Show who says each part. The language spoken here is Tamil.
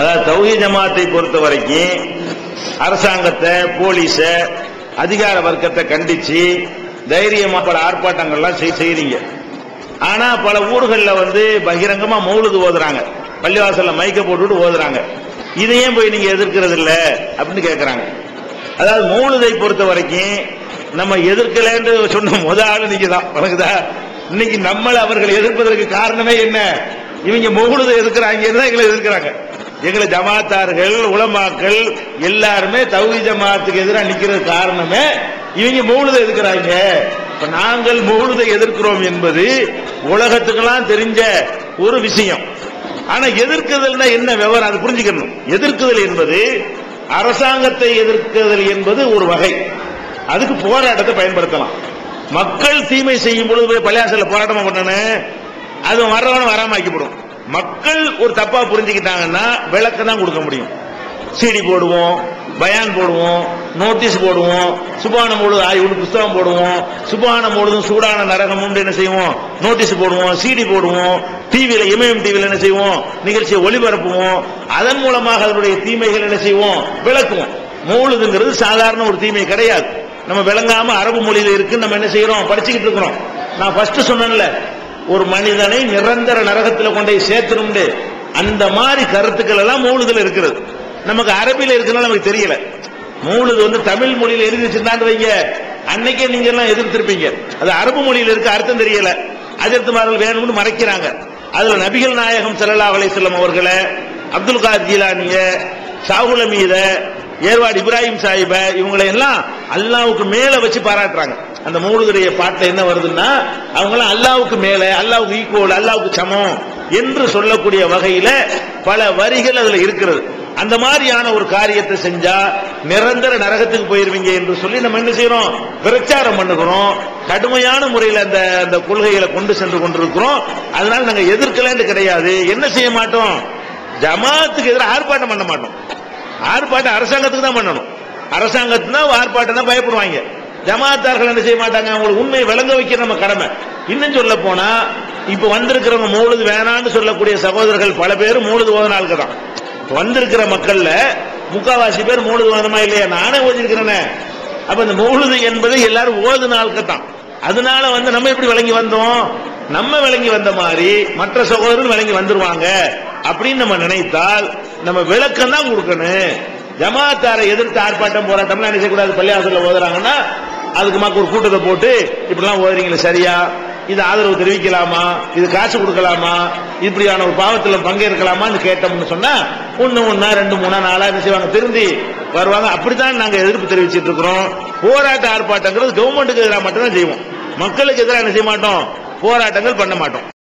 Speaker 1: அதாவது தௌஹி ஜமாத்தை பொறுத்த வரைக்கும் அரசாங்கத்தை போலீஸ அதிகார வர்க்கத்தை கண்டிச்சு தைரியமா பல ஆர்ப்பாட்டங்கள்லாம் செய்யறீங்க ஆனா பல ஊர்களில் வந்து பகிரங்கமா மௌலுது ஓதுறாங்க. பள்ளிவாசல்ல மைக்க போட்டுட்டு ஓதுறாங்க. இதையும் போய் நீங்க எதிர்க்கிறது இல்ல? அப்படின்னு கேட்கறாங்க அதாவது மௌலுதை பொறுத்த வரைக்கும் நம்ம எதிர்க்கலன்னு சொன்ன முத ஆளு நீங்க தான் உனக்குதா இன்னைக்கு நம்மளை அவர்கள் எதிர்ப்பதற்கு காரணமே என்ன? இவங்க மௌலுதை எதிர்க்கிறாங்க தான் எங்களை எதிர்க்கிறாங்க. எங்களை ஜமாத்தார்கள் உலமாக்கள் எல்லாருமே தௌஹி ஜமாத்துக்கு எதிராக நிக்கிறது காரணமே இவங்க மௌலுதை எதிர்க்கிறாங்க இப்ப நாங்கள் மௌலுதை எதிர்க்கிறோம் என்பது உலகத்துக்கெல்லாம் தெரிஞ்ச ஒரு விஷயம். ஆனா எதிர்க்குதல்னா என்ன விவரம்? அது புரிஞ்சுக்கணும். எதிர்க்குதல் என்பது அரசாங்கத்தை எதிர்க்குதல் என்பது ஒரு வகை. அதுக்கு போராட்டத்தை பயன்படுத்தலாம். மக்கள் தீமை செய்யும் பொழுது போய் பள்ளியாசல போராட்டம் பண்ணனே அது வரவன வராம ஆக்கிவிடும். மக்கள் ஒரு தப்பா புரிஞ்சுக்கிட்டாங்கன்னா விளக்கு தான் கொடுக்க முடியும். சீடி போடுவோம் பயான் போடுவோம் நோட்டீஸ் போடுவோம் சுபான முழுது ஆய்வு புஸ்தகம் போடுவோம் சுபான முழுதும் சூடான நரகம் உண்டு என்ன செய்வோம்? நோட்டீஸ் போடுவோம் சீடி போடுவோம் டிவியில எம்ஐஎம் டிவியில என்ன செய்வோம்? நிகழ்ச்சியை ஒளிபரப்புவோம் அதன் மூலமாக அதனுடைய தீமைகள் என்ன செய்வோம்? விளக்குவோம். மூழுதுங்கிறது சாதாரண ஒரு தீமை கிடையாது. நம்ம விளங்காம அரபு மொழியில இருக்கு நம்ம என்ன செய்யறோம் படிச்சுக்கிட்டு இருக்கிறோம். நான் ஃபர்ஸ்ட் சொன்னேன்ல ஒரு மனிதனை நிரந்தர நரகத்தில் கொண்டு போய் அந்த மாதிரி கருத்துக்கள் எல்லாம் மூழுதுல இருக்கிறது. நமக்கு அரபியில் இருக்குனால நமக்கு தெரியல. மூழுது வந்து தமிழ் மொழியில் எழுதி வச்சிருந்தாங்க வைங்க. அன்னைக்கே நீங்க எல்லாம் எதிர்த்திருப்பீங்க. அது அரபு மொழியில இருக்க அர்த்தம் தெரியல. அஜர்த்துமார்கள் வேணும்னு மறைக்கிறாங்க. அதுல நபிகள் நாயகம் சல்லா அலைஹி அவர்களை அப்துல் காத் ஜீலானிய சாகுல மீத ஏர்வாடு இப்ராஹிம் சாஹிப இவங்களை எல்லாம் அல்லாவுக்கு மேல வச்சு பாராட்டுறாங்க. அந்த மூடுதுடைய பாட்டில் என்ன வருதுன்னா அவங்களாம் அல்லாவுக்கு மேல அல்லாவுக்கு ஈக்குவல் அல்லாவுக்கு சமம் என்று சொல்லக்கூடிய வகையில பல வரிகள் அதுல இருக்கிறது. அந்த மாதிரியான ஒரு காரியத்தை செஞ்சா நிரந்தர நரகத்துக்கு போயிருவீங்க என்று சொல்லி நம்ம என்ன செய்யறோம்? பிரச்சாரம் பண்ணுகிறோம். கடுமையான முறையில் அந்த அந்த கொள்கைகளை கொண்டு சென்று கொண்டிருக்கிறோம். அதனால நாங்க எதிர்க்கலன்னு கிடையாது. என்ன செய்ய மாட்டோம்? ஜமாத்துக்கு எதிராக ஆர்ப்பாட்டம் பண்ண மாட்டோம். ஆர்ப்பாட்டம் அரசாங்கத்துக்கு தான் பண்ணணும். அரசாங்கத்துனா ஆர்ப்பாட்டம் தான் பயப்படுவாங்க. ஜமாத்தார்கள் என்ன செய்ய மாட்டாங்க? அவங்களுக்கு உண்மையை விளங்க வைக்கிற நம்ம கடமை. இன்னும் சொல்ல போனா இப்ப வந்திருக்கிறவங்க மூழுது வேணான்னு சொல்லக்கூடிய சகோதரர்கள் பல பேர் மூழுது ஓதன ஆளுக்கு தான். வந்திருக்கிற மக்கள்ல முக்காவாசி பேர் மூழுது ஓதனமா இல்லையா? நானே ஓதிருக்கிறேனே. அப்ப இந்த மூழுது என்பது எல்லாரும் ஓதுன ஆளுக்கு தான். அதனால வந்து நம்ம எப்படி விளங்கி வந்தோம்? நம்ம விளங்கி வந்த மாதிரி மற்ற சகோதரர்கள் விளங்கி வந்துருவாங்க அப்படின்னு நம்ம நினைத்தால் நம்ம விளக்கம் தான் கொடுக்கணும். ஜமாத்தாரை எதிர்த்து ஆர்ப்பாட்டம் போராட்டம்லாம் என்ன செய்யக்கூடாது? பள்ளியாசல்ல ஓதுறாங்கன்னா அதுக்கு மக்கள் ஒரு கூட்டத்தை போட்டு இப்படிலாம் ஓதுறீங்களே சரியா? இது ஆதரவு தெரிவிக்கலாமா? இது காசு கொடுக்கலாமா? இப்படியான ஒரு பாவத்தில் பங்கேற்கலாமான்னு கேட்டோம்னு சொன்னா ஒன்று ஒன்றா ரெண்டு மூணா நாளா என்ன செய்வாங்க? திருந்தி வருவாங்க. அப்படித்தான் நாங்க எதிர்ப்பு தெரிவிச்சிட்டு இருக்கிறோம். போராட்ட ஆர்ப்பாட்டங்கிறது கவர்மெண்ட்டுக்கு எதிராக மட்டும் தான் செய்வோம். மக்களுக்கு எதிராக என்ன செய்ய மாட்டோம்? போராட்டங்கள் பண்ண மாட்டோம்.